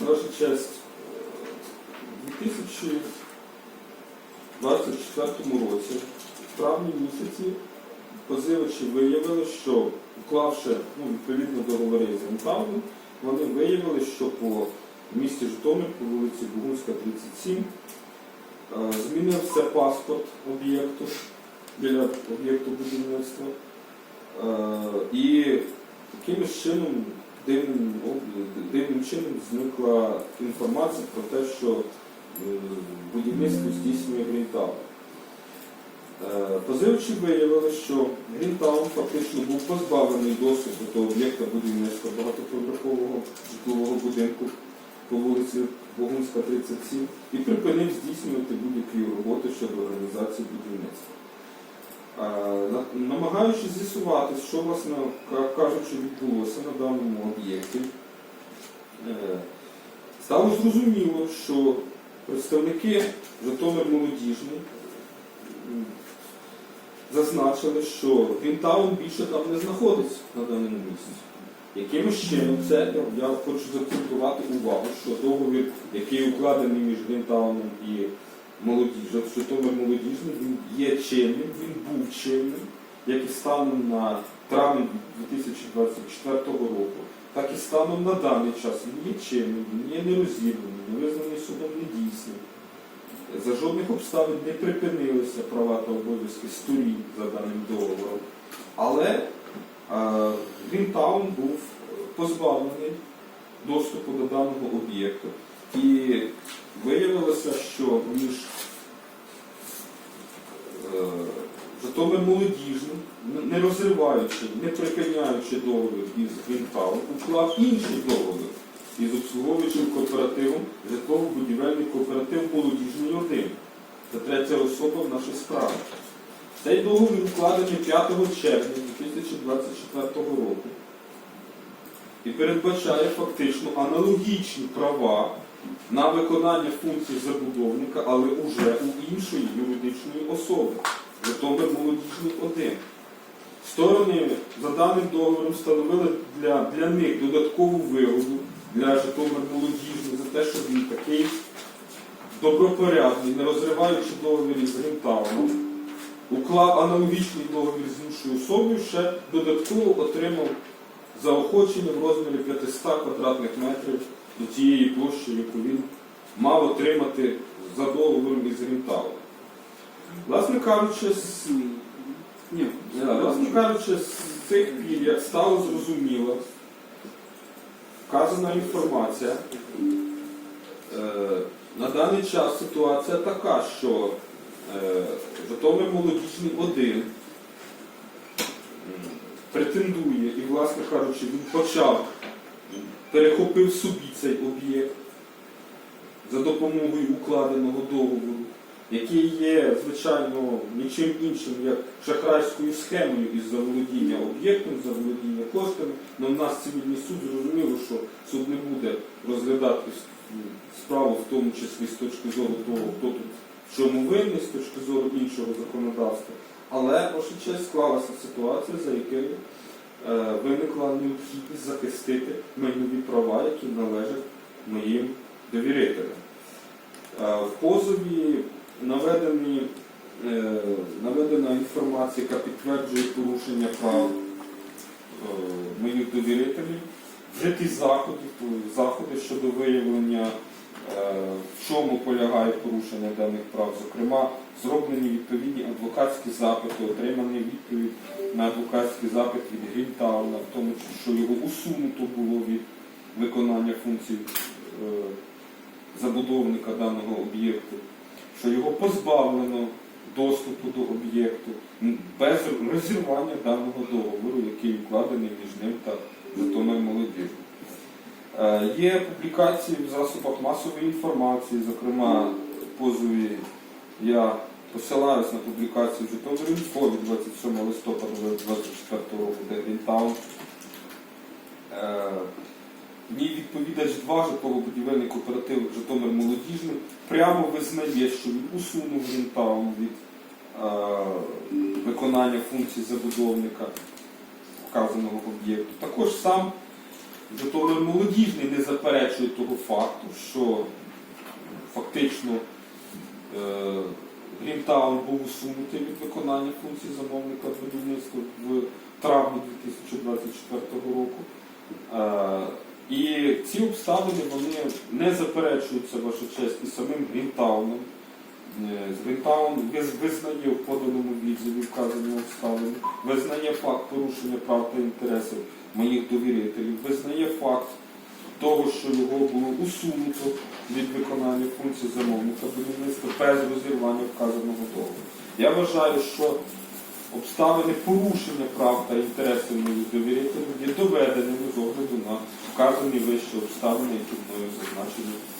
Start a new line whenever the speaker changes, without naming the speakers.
Ваша честь, у 2024 році, в травні місяці, позивачі виявили, що уклавши ну, відповідно договори з Рентавом, вони виявили, що по місті Житомир, по вулиці Бугунська, 37, е, змінився паспорт об'єкту біля об'єкту будівництва. Е, І якимось чином дивним, дивним чином зникла інформація про те, що е, будівництво здійснює Грінтаун. Е, Позивачі виявили, що Грінтаун фактично був позбавлений доступу до об'єкта будівництва багатоповерхового житлового будинку по вулиці Богунська, 37 і припинив здійснювати будь-які роботи щодо організації будівництва. На- Намагаючись з'ясувати, що власне кажучи відбулося на даному об'єкті, е, стало зрозуміло, що представники Житомир молодіжний зазначили, що Грінтаун більше там не знаходиться на даному місці. Якимось чином це я хочу закцентувати увагу, що договір, який укладений між Грінтауном і молодіжжю, Житомир молодіжний, він є чинним, він був чинним, як і станом на травень 2024 року, так і станом на даний час він є чинним, він є нерозірваний, не визнаний судом недійсним. За жодних обставин не припинилися права та обов'язки сторін за даним договором. Але е, Грінтаун був позбавлений доступу до даного об'єкту. І виявилося, що між е, Житомир молодіжним, н- не розриваючи, не припиняючи договір із Грінтаун, уклав інший договір із обслуговуючим кооперативом житлово-будівельний кооператив молодіжний 1. Це третя особа в нашій справі. Цей договір укладений 5 червня 2024 року і передбачає фактично аналогічні права на виконання функцій забудовника, але уже у іншої юридичної особи. Житомир молодіжний 1. Сторони за даним договором встановили для, для них додаткову вигоду для Житомир молодіжний за те, що він такий добропорядний, не розриваючи договір із Грінтауном, уклав аналогічний договір з іншою особою, ще додатково отримав заохочення в розмірі 500 квадратних метрів до тієї площі, яку він мав отримати за договором із Грінтауном. Власне кажучи, з, ні, власне кажучи, з цих пір, як стало зрозуміло, вказана інформація, е, на даний час ситуація така, що е, Житомир молодіжний 1 претендує і, власне кажучи, він почав, перехопив собі цей об'єкт за допомогою укладеного договору, який є, звичайно, нічим іншим, як шахрайською схемою із заволодіння об'єктом, заволодіння коштами. Але в нас цивільний суд зрозуміло, що суд не буде розглядати справу, в тому числі з точки зору того, хто тут в чому винний, з точки зору іншого законодавства. Але, ваша честь, склалася ситуація, за якою е, виникла необхідність захистити майнові права, які належать моїм довірителям. Е, В позові наведені, е, наведена інформація, яка підтверджує порушення прав е, моїх довірителів, вжиті заходи, заходи щодо виявлення, е, в чому полягає порушення даних прав. Зокрема, зроблені відповідні адвокатські запити, отриманий відповідь на адвокатський запит від Грінтауна, в тому, числі, що його усунуто було від виконання функцій забудовника даного об'єкту, що його позбавлено доступу до об'єкту без розірвання даного договору, який укладений між ним та Житомир молодіжним. Е, Є публікації в засобах масової інформації, зокрема в позові я посилаюсь на публікацію Житомир Інфо від 27 листопада 2024 року, де Грінтаун. Е, в ній відповідач 2 житлово-будівельний кооператив Житомир Молодіжний прямо визнає, що він усунув Грінтаун від е, виконання функцій забудовника вказаного об'єкту. Також сам Житомир молодіжний не заперечує того факту, що фактично е, Грінтаун був усунутий від виконання функцій замовника будівництва в травні 2024 року. І ці обставини вони не заперечуються, ваша честь, і самим Грінтауном. Е, Грінтаун визнає в поданому відзиві вказані обставини, визнає факт порушення прав та інтересів моїх довірителів, визнає факт того, що його було усунуто від виконання функцій замовника будівництва без розірвання вказаного договору. Я вважаю, що обставини порушення прав та інтересів моїх довірителів є доведеними з огляду на вказані вище обставини, які мною зазначені